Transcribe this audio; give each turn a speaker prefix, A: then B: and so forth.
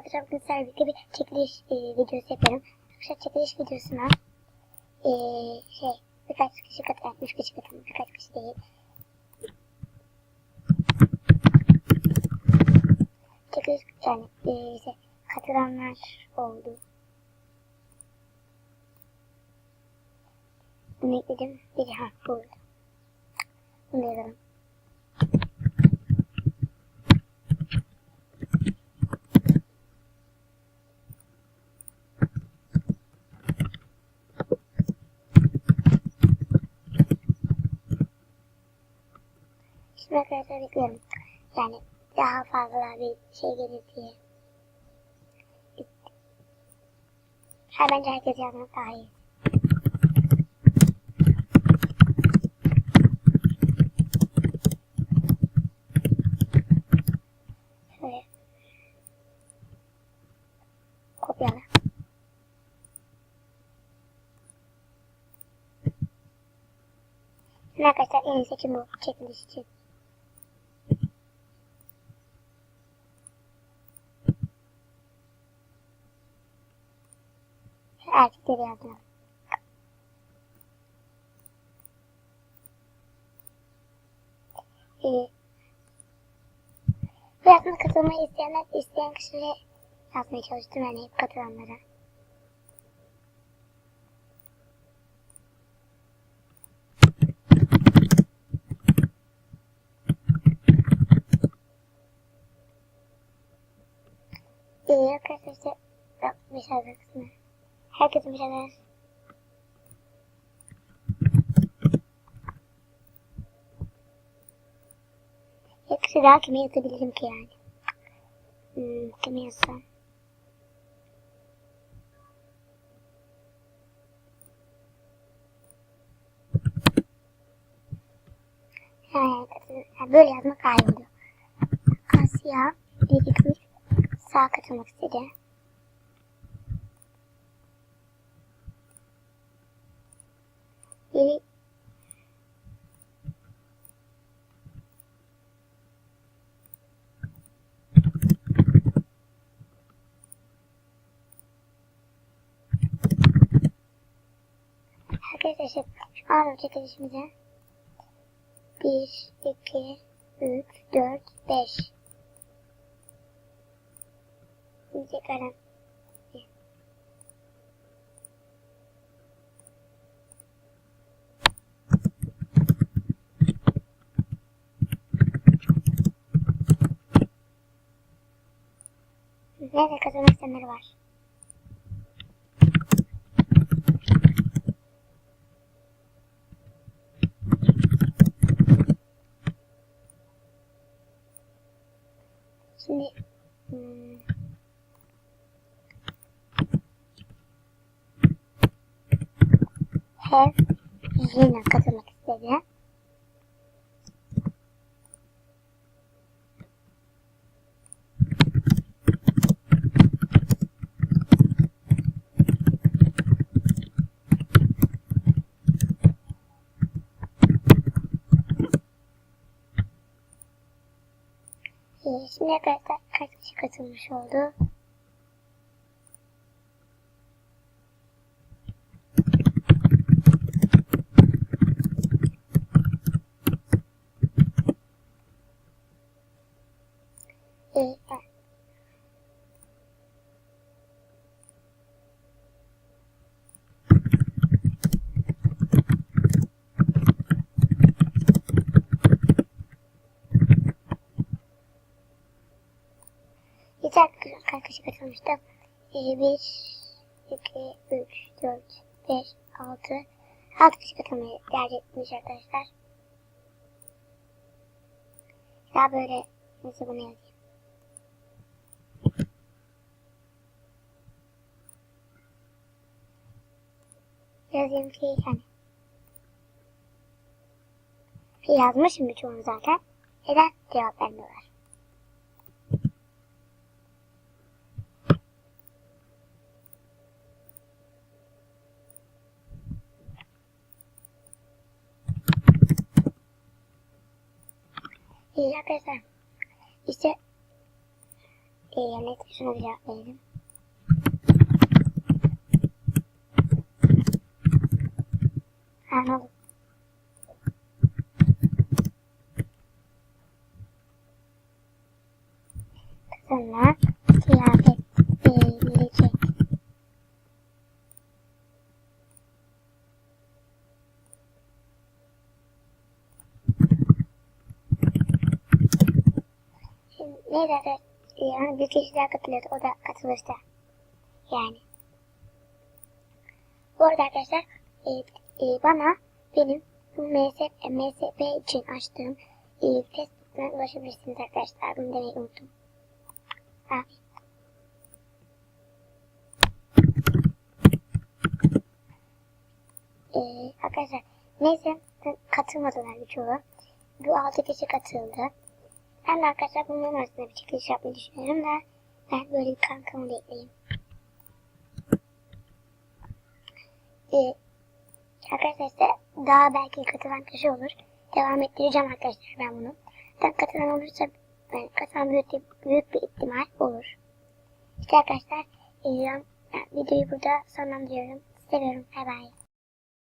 A: kaldıracağım. Bugün sizlerle birlikte bir çekiliş e, videosu yapıyorum. Arkadaşlar çekiliş videosuna e, şey birkaç kişi katılmış, üç kişi katılmış, birkaç kişi değil. Çekiliş yani e, işte katılanlar oldu. Bunu ekledim. Bir harf buldu. Bunu yazalım. Şimdi arkadaşlar bekliyorum. Yani daha fazla bir şey gelir diye. Ha bence herkes yazmak daha iyi. Şöyle. Kopyala. Arkadaşlar en iyi seçim bu çekiliş için. Erkekleri yazdım. Ee, bu yazma katılmayı isteyenler, isteyen kişilere yazmaya çalıştım yani hep katılanlara. Ee, arkadaşlar işte müsaade kısmı. Herkese müsaade. Yoksa daha kime yazabilirim ki yani? Hmm, kime yazsam? Yani böyle yazmak daha iyi oluyor. Asya, Editür, sağ katılmak istedi. Biri Arkadaşlar şu an çekilişimize 1, 2, 3, 4, 5 Şimdi tekrardan Nerede kazanmak isteyenler var? Şimdi hmm, Have yine katılmak istedi. Ee, Şimdiye kadar kaç kişi katılmış oldu? Ee, ben- Yeter kaç kişi katılmıştı? Ee, 1, 2, 3, 4, 5, 6, 6 kişi katılmayı tercih etmiş arkadaşlar. Daha böyle nasıl bunu yazayım? Yazayım ki yani. Ki yazmışım birçoğunu zaten. Neden cevap vermiyorlar? İyi arkadaşlar. İşte E, neyse şuna bir cevap verelim. Anladım. Sonra kıyafet Arkadaşlar? Yani bir kişi daha katılıyordu. O da katılırsa. Yani. Bu arada arkadaşlar e, e, bana benim bu MSP, için açtığım e, Facebook'tan ulaşabilirsiniz arkadaşlar. Bunu demeyi unuttum. Ha. E, arkadaşlar neyse katılmadılar birçoğu. Bu 6 kişi katıldı. Ben de arkadaşlar bunların arasında bir çekiliş yapmayı düşünüyorum da ben böyle bir kankamı da. Ee, arkadaşlar işte daha belki katılan kişi olur. Devam ettireceğim arkadaşlar ben bunu. Ben katılan olursa yani katılan büyük, büyük bir ihtimal olur. İşte arkadaşlar e, videoyu burada sonlandırıyorum. Seviyorum. Bay bay.